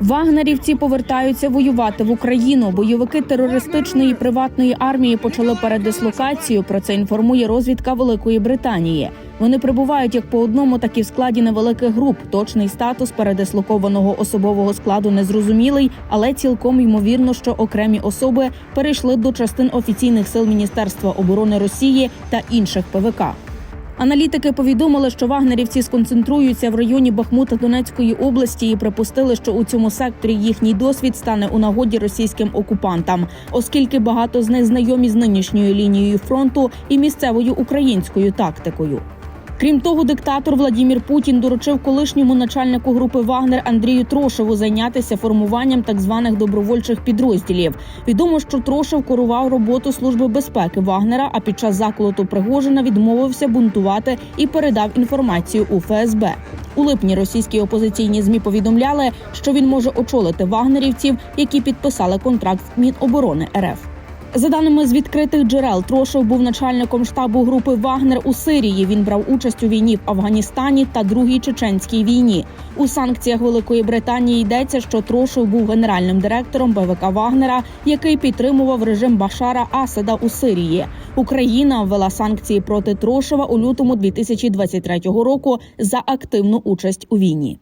Вагнерівці повертаються воювати в Україну. Бойовики терористичної приватної армії почали передислокацію. Про це інформує розвідка Великої Британії. Вони прибувають як по одному, так і в складі невеликих груп. Точний статус передислокованого особового складу незрозумілий, але цілком ймовірно, що окремі особи перейшли до частин офіційних сил Міністерства оборони Росії та інших ПВК. Аналітики повідомили, що вагнерівці сконцентруються в районі Бахмута Донецької області і припустили, що у цьому секторі їхній досвід стане у нагоді російським окупантам, оскільки багато з них знайомі з нинішньою лінією фронту і місцевою українською тактикою. Крім того, диктатор Владімір Путін доручив колишньому начальнику групи Вагнер Андрію Трошеву зайнятися формуванням так званих добровольчих підрозділів. Відомо, що Трошев керував роботу служби безпеки Вагнера, а під час заколоту Пригожина відмовився бунтувати і передав інформацію у ФСБ. У липні російські опозиційні змі повідомляли, що він може очолити вагнерівців, які підписали контракт з Міноборони РФ. За даними з відкритих джерел, Трошев був начальником штабу групи Вагнер у Сирії. Він брав участь у війні в Афганістані та другій чеченській війні. У санкціях Великої Британії йдеться, що Трошев був генеральним директором БВК Вагнера, який підтримував режим Башара Асада у Сирії. Україна ввела санкції проти Трошева у лютому 2023 року за активну участь у війні.